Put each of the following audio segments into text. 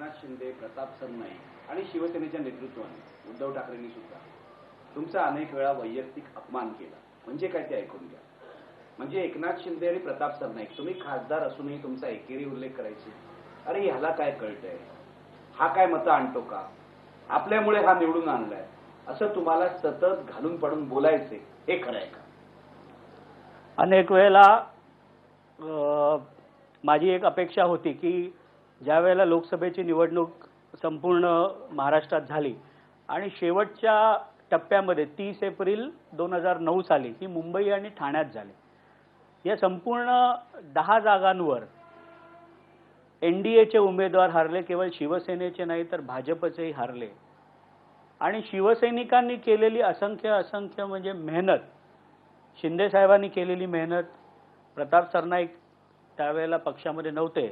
एकनाथ शिंदे प्रताप सरनाईक आणि शिवसेनेच्या नेतृत्वाने उद्धव ठाकरेंनी सुद्धा तुमचा अनेक वेळा वैयक्तिक अपमान केला. म्हणजे काय ते ऐकून घ्या. म्हणजे एकनाथ शिंदे आणि प्रताप सरनाईक तुम्ही खासदार असूनही तुमचा एकेरी उल्लेख करायचे? अरे ह्याला काय कळतंय? हा काय मतं आणतो का? आपल्यामुळे हा निवडून आणलाय. असं तुम्हाला सतत घालून पडून बोलायचे हे खरं आहे का? अनेक वेळेला माझी एक अपेक्षा होती की ज्या वेळेला लोकसभेची निवडणूक संपूर्ण महाराष्ट्रात झाली आणि शेवटच्या टप्प्यामध्ये तीस एप्रिल दोन हजार नऊ साली ही मुंबई आणि ठाण्यात झाली. या संपूर्ण दहा जागांवर एन डी एचे उमेदवार हारले केवळ शिवसेनेचे नाही तर भाजपचेही हारले. आणि शिवसैनिकांनी केलेली असंख्य असंख्य म्हणजे मेहनत शिंदे साहेबांनी केलेली मेहनत प्रताप सरनाईक त्यावेळेला पक्षामध्ये नव्हते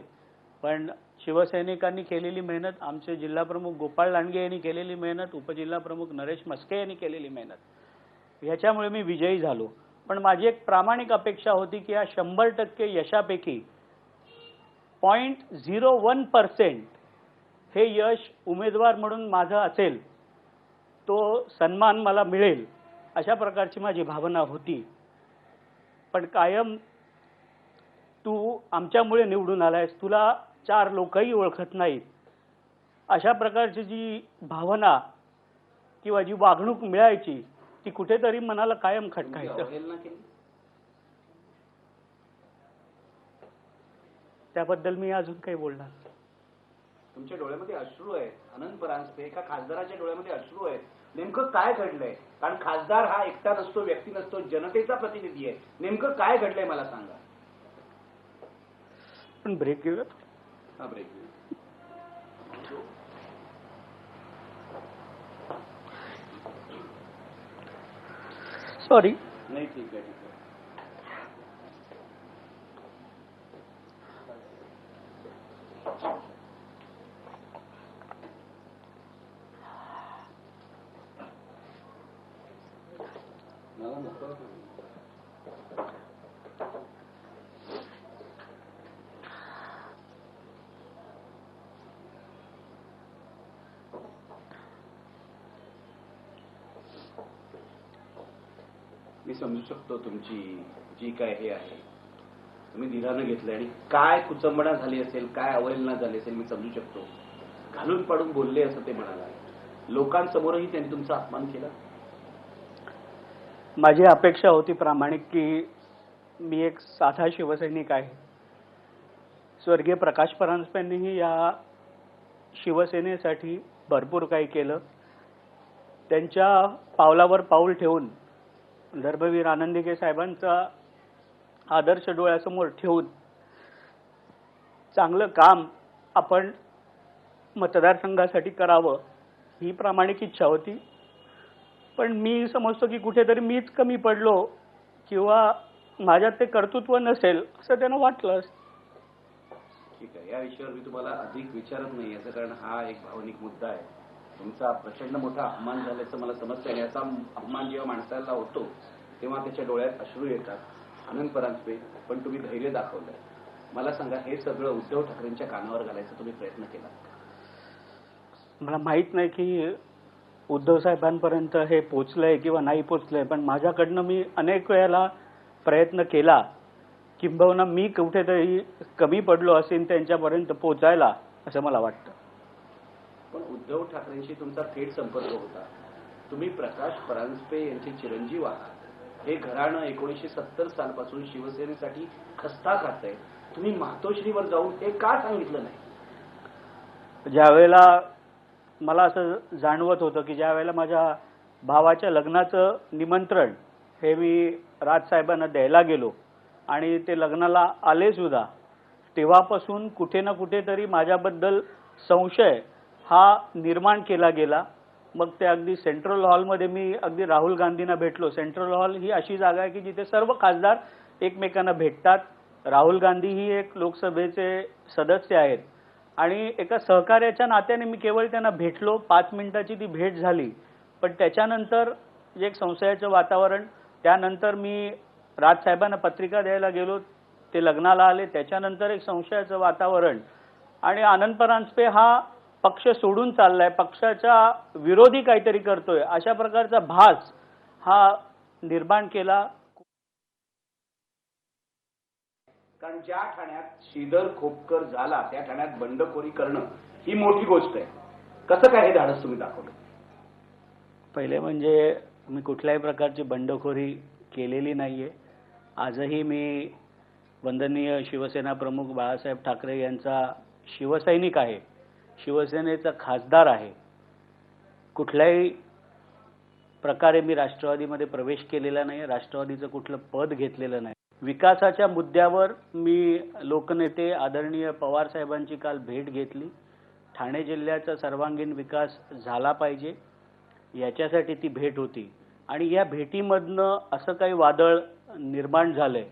पण शिवसैनिकांनी केलेली मेहनत आमचे जिल्हाप्रमुख गोपाळ लांडगे यांनी केलेली मेहनत उपजिल्हाप्रमुख नरेश मस्के यांनी केलेली मेहनत. ह्याच्यामुळे मी विजयी झालो. पण माझी एक प्रामाणिक अपेक्षा होती की या शंभर टक्के यशापैकी पॉईंट झिरो वन पर्सेंट हे यश उमेदवार म्हणून माझं असेल तो सन्मान मला मिळेल अशा प्रकारची माझी भावना होती. पण कायम तू आमच्यामुळे निवडून आलायस तुला चार लोकही ओळखत नाहीत. अशा प्रकारची जी भावना किंवा जी वागणूक मिळायची ती कुठेतरी मनाला कायम खटकायचं. त्याबद्दल मी अजून काही बोलणार. तुमच्या डोळ्यामध्ये अश्रू आहेत. अनंत परांजपे एका खासदाराच्या डोळ्यामध्ये अश्रू आहेत. नेमकं काय घडलंय? कारण खासदार हा एकटा नसतो व्यक्ती नसतो जनतेचा प्रतिनिधी आहे. नेमकं काय घडलंय मला सांगा. पण ब्रेक घेऊया ब्रेक सॉरी नाही ठीक आहे ठीक आहे मला मोकळं सांगा. मी समजू शकतो तुमची जी काय हे आहे. तुम्ही निधानं घेतलं आणि काय कुचंबणा झाली असेल काय अवहेलना झाली असेल मी समजू शकतो. घालून पाडून बोलले असं ते म्हणाला लोकांसमोरही त्यांनी तुमचा अपमान केला? माझी अपेक्षा होती प्रामाणिक की मी एक साधा शिवसैनिक आहे. स्वर्गीय प्रकाश परांजपेंनीही या शिवसेनेसाठी भरपूर काही केलं. त्यांच्या पावलावर पाऊल ठेवून धर्मवीर आनंदिके साहेबांचा आदर्श डोळ्यासमोर ठेवून चांगलं काम आपण मतदारसंघासाठी करावं ही प्रामाणिक इच्छा होती. पण मी समजतो की कुठेतरी मीच कमी पडलो किंवा माझ्यात ते कर्तृत्व नसेल असं त्यांना वाटलं ठीक आहे. या विषयावर मी तुम्हाला अधिक विचारत नाही याचं कारण हा एक भावनिक मुद्दा आहे. तुमचा प्रचंड मोठा अपमान झाल्याचं मला समजतं आणि याचा अपमान जेव्हा माणसाला होतो तेव्हा त्याच्या डोळ्यात अश्रू येतात आनंद परांजपे पण तुम्ही धैर्य दाखवलंय. मला सांगा हे सगळं उद्धव ठाकरेंच्या कानावर घालायचा तुम्ही प्रयत्न केला? मला माहीत नाही की उद्धव साहेबांपर्यंत हे पोचलंय किंवा नाही पोचलंय पण माझ्याकडनं मी अनेक वेळेला प्रयत्न केला किंबहुना मी कुठेतरी कमी पडलो असेल त्यांच्यापर्यंत पोचायला असं मला वाटतं. पण उद्धव ठाकरेंशी तुमचा थेट संपर्क होता. तुम्ही प्रकाश परांजपे यांचे चिरंजीव आहात. हे घराणं एकोणीशे सत्तर सालपासून शिवसेनेसाठी खस्ता खातंय. तुम्ही मातोश्रीवर जाऊन हे का सांगितलं नाही? ज्यावेळेला मला असं जाणवत होतं की ज्यावेळेला माझ्या भावाच्या लग्नाचं निमंत्रण हे मी राजसाहेबांना द्यायला गेलो आणि ते लग्नाला आले सुद्धा तेव्हापासून कुठे ना कुठेतरी माझ्याबद्दल संशय हा निर्माण केला गेला. मग ते अगदी सेंट्रल हॉलमध्ये मी अगदी राहुल गांधींना भेटलो. सेंट्रल हॉल ही अशी जागा आहे की जिथे सर्व खासदार एकमेकांना भेटतात. राहुल गांधी ही एक लोकसभेचे सदस्य आहेत. आणि एका सहकार्याच्या नात्याने मी केवळ त्यांना भेटलो. पाच मिनिटाची ती भेट झाली. पण त्याच्यानंतर जे एक संशयाचं वातावरण त्यानंतर मी राजसाहेबांना पत्रिका द्यायला गेलो. ते लग्नाला आले. त्याच्यानंतर एक संशयाचं वातावरण. आणि आनंद परांजपे हा पक्ष सोडून चाललाय पक्षाच्या विरोधी काहीतरी करतोय अशा प्रकारचा भास हा निर्माण केला. कारण ज्या ठाण्यात श्रीधर खोपकर झाला त्या ठाण्यात बंडखोरी करणं ही मोठी गोष्ट आहे. कसं काय हे धाडस तुम्ही दाखवलं? पहिले म्हणजे मी कुठल्याही प्रकारची बंडखोरी केलेली नाहीये. आजही मी वंदनीय शिवसेना प्रमुख बाळासाहेब ठाकरे यांचा शिवसैनिक आहे. शिवसेनेचा खासदार आहे. कुठल्याही प्रकारे मी राष्ट्रवादीमध्ये प्रवेश केलेला नाही राष्ट्रवादीचं कुठलं पद घेतलेलं नाही. विकासाच्या मुद्द्यावर मी लोकनेते आदरणीय पवार साहेबांची काल भेट घेतली. ठाणे जिल्ह्याचा सर्वांगीण विकास झाला पाहिजे याच्यासाठी ती भेट होती. आणि या भेटीमधनं असं काही वादळ निर्माण झालंय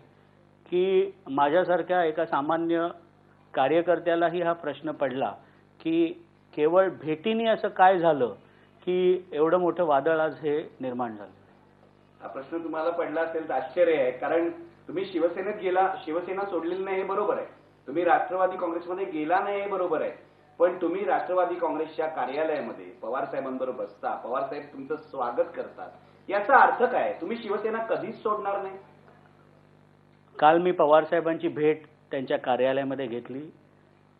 की माझ्यासारख्या एका सामान्य कार्यकर्त्यालाही हा प्रश्न पडला. की केवळ भेटीने असं काय झालं की एवढं मोठं वादळ आज हे निर्माण झालं? हा प्रश्न तुम्हाला पडला असेल तर आश्चर्य आहे कारण तुम्ही शिवसेनेत गेला शिवसेना सोडलेली नाही हे बरोबर आहे. तुम्ही राष्ट्रवादी काँग्रेसमध्ये गेला नाही हे बरोबर आहे. पण तुम्ही राष्ट्रवादी काँग्रेसच्या कार्यालयामध्ये पवार साहेबांबरोबर बसता पवार साहेब तुमचं स्वागत करतात. याचा अर्थ काय? तुम्ही शिवसेना कधीच सोडणार नाही. काल मी पवार साहेबांची भेट त्यांच्या कार्यालयामध्ये घेतली.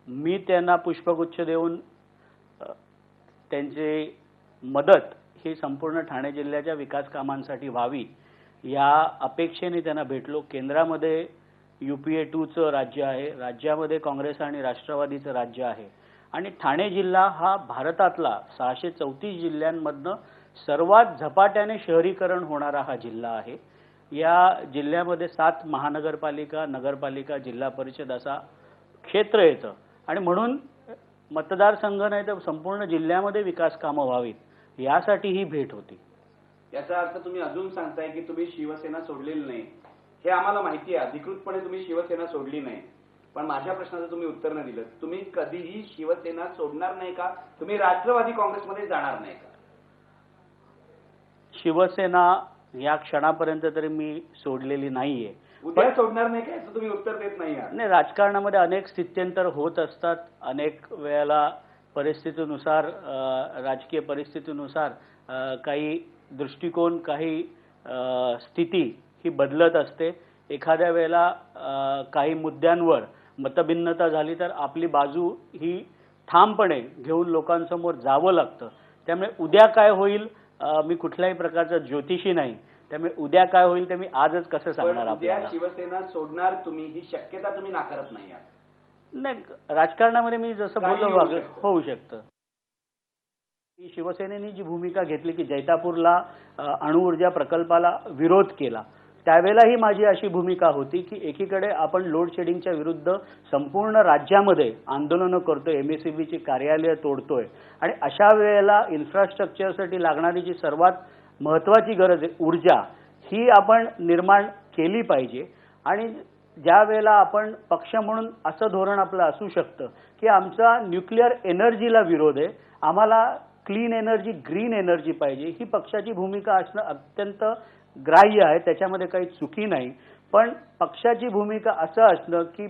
मी त्यांना पुष्पगुच्छ देऊन त्यांची मदत ही संपूर्ण ठाणे जिल्ह्याच्या विकास कामांसाठी व्हावी या अपेक्षेने त्यांना भेटलो. केंद्रामध्ये यू पी ए टूचं राज्य आहे राज्यामध्ये काँग्रेस आणि राष्ट्रवादीचं राज्य आहे. आणि ठाणे जिल्हा हा भारतातला सहाशे चौतीस जिल्ह्यांमधनं सर्वात झपाट्याने शहरीकरण होणारा हा जिल्हा आहे. या जिल्ह्यामध्ये सात महानगरपालिका नगरपालिका जिल्हा परिषद असा क्षेत्र येतं. आणि म्हणून मतदारसंघ नाही तर संपूर्ण जिल्ह्यामध्ये विकास कामं व्हावीत यासाठी ही भेट होती. याचा अर्थ तुम्ही अजून सांगताय की तुम्ही शिवसेना सोडलेली नाही. हे आम्हाला माहिती आहे अधिकृतपणे तुम्ही शिवसेना सोडली नाही. पण माझ्या प्रश्नाचं तुम्ही उत्तर न दिलं. तुम्ही कधीही शिवसेना सोडणार नाही का? तुम्ही राष्ट्रवादी काँग्रेसमध्ये जाणार नाही का? शिवसेना या क्षणापर्यंत तरी मी सोडलेली नाहीये. उद्या सोडणार नाही का याचं तुम्ही उत्तर देत नाही आहात. नाही राजकारणामध्ये अनेक स्थित्यंतर होत असतात. अनेक वेळेला परिस्थितीनुसार राजकीय परिस्थितीनुसार काही दृष्टिकोन काही स्थिती ही बदलत असते. एखाद्या वेळेला काही मुद्द्यांवर मतभिन्नता झाली तर आपली बाजू ही ठामपणे घेऊन लोकांसमोर जावं लागतं. त्यामुळे उद्या काय होईल मी कुठल्याही प्रकारचा ज्योतिषी नाही. त्यामुळे उद्या काय होईल ते मी आजच कसं सांगणार उद्या आपल्याला? शिवसेना सोडणार तुम्ही ही शक्यता तुम्ही नाकारत नाही आहात. नाही राजकारणामध्ये मी जसं काही बोललो होऊ शकतं. होऊ शकतं. की शिवसेनेने जी भूमिका घेतली की जैतापूरला अ, अणुऊर्जा प्रकल्पाला विरोध केला त्यावेळेलाही माझी अशी भूमिका होती की एकीकडे आपण लोड शेडिंगच्या विरुद्ध संपूर्ण राज्यामध्ये आंदोलनं करतोय एमएससीबीची कार्यालय तोडतोय आणि अशा वेळेला इन्फ्रास्ट्रक्चरसाठी लागणारी जी सर्वात महत्वाची गरज आहे. ऊर्जा ही आपण निर्माण केली पाहिजे. आणि ज्या वेळेला आपण पक्ष म्हणून असं धोरण आपलं असू शकतं की आमचा न्यूक्लिअर एनर्जीला विरोध आहे आम्हाला क्लीन एनर्जी ग्रीन एनर्जी पाहिजे ही पक्षाची भूमिका असणं अत्यंत ग्राह्य आहे त्याच्यामध्ये काही चुकी नाही. पण पक्षाची भूमिका असं असणं की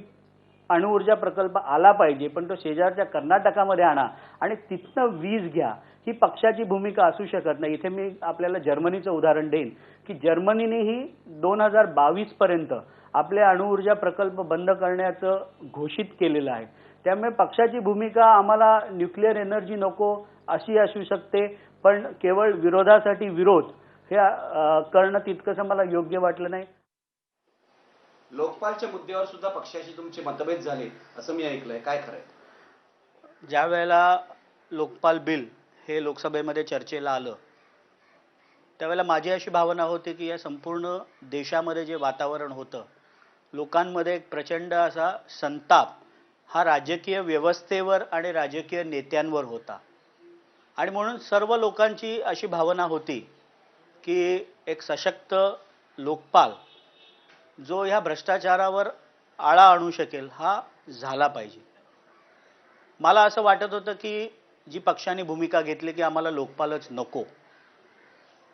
अणुऊर्जा प्रकल्प आला पाहिजे पण तो शेजारच्या कर्नाटकामध्ये आणा आणि तिथनं वीज घ्या. ही पक्षाची भूमिका असू शकत नाही. इथे मी आपल्याला जर्मनीचं उदाहरण देईन की जर्मनीनेही दोन हजार बावीस पर्यंत आपले अणुऊर्जा प्रकल्प बंद करण्याचं घोषित केलेलं आहे. त्यामुळे पक्षाची भूमिका आम्हाला न्यूक्लिअर एनर्जी नको अशी असू शकते पण केवळ विरोधासाठी विरोध हे करणं तितकंसं मला योग्य वाटलं नाही. लोकपालच्या मुद्द्यावर सुद्धा पक्षाशी तुमचे मतभेद झाले असं मी ऐकलंय. काय खरंय ज्या वेळेला लोकपाल बिल हे लोकसभेमध्ये चर्चेला आलं त्यावेळेला माझी अशी भावना होती की या संपूर्ण देशामध्ये जे वातावरण होतं लोकांमध्ये एक प्रचंड असा संताप हा राजकीय व्यवस्थेवर आणि राजकीय नेत्यांवर होता. आणि म्हणून सर्व लोकांची अशी भावना होती की एक सशक्त लोकपाल जो ह्या भ्रष्टाचारावर आळा आणू शकेल हा झाला पाहिजे. मला असं वाटत होतं की जी पक्षाने भूमिका घेतली की आम्हाला लोकपालच नको.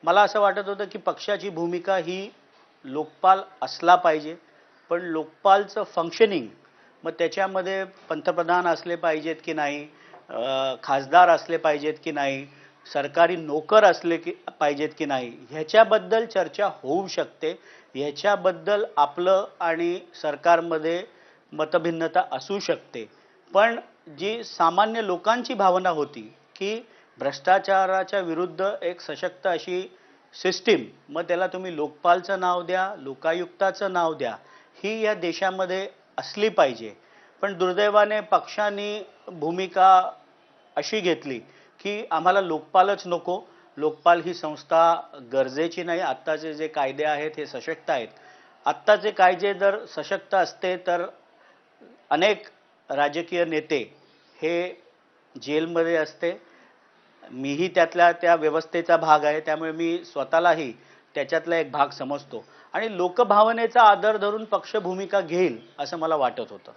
मला असं वाटत होतं की पक्षाची भूमिका ही लोकपाल असला पाहिजे पण लोकपालचं फंक्शनिंग मग त्याच्यामध्ये पंतप्रधान असले पाहिजेत की नाही खासदार असले पाहिजेत की नाही सरकारी नोकर असले की पाहिजेत की नाही ह्याच्याबद्दल चर्चा होऊ शकते. ह्याच्याबद्दल आपलं आणि सरकारमध्ये मतभिन्नता असू शकते. पण जी सामान्य लोकांची भावना होती की भ्रष्टाचाराच्या विरुद्ध एक सशक्त अशी सिस्टीम मग त्याला तुम्ही लोकपालचं नाव द्या लोकायुक्ताचं नाव द्या ही या देशामध्ये असली पाहिजे. पण दुर्दैवाने पक्षांनी भूमिका अशी घेतली की आम्हाला लोकपालच नको लोकपाल ही संस्था गरजेची नाही. आत्ताचे जे कायदे आहेत हे सशक्त आहेत. आत्ताचे कायदे जर सशक्त असते तर अनेक राजकीय नेते हे जेलमध्ये असते. मीही त्यातल्या त्या व्यवस्थेचा भाग आहे. त्यामुळे मी स्वतःलाही त्याच्यातला एक भाग समजतो. आणि लोकभावनेचा आदर धरून पक्ष भूमिका घेईल असं मला वाटत होतं.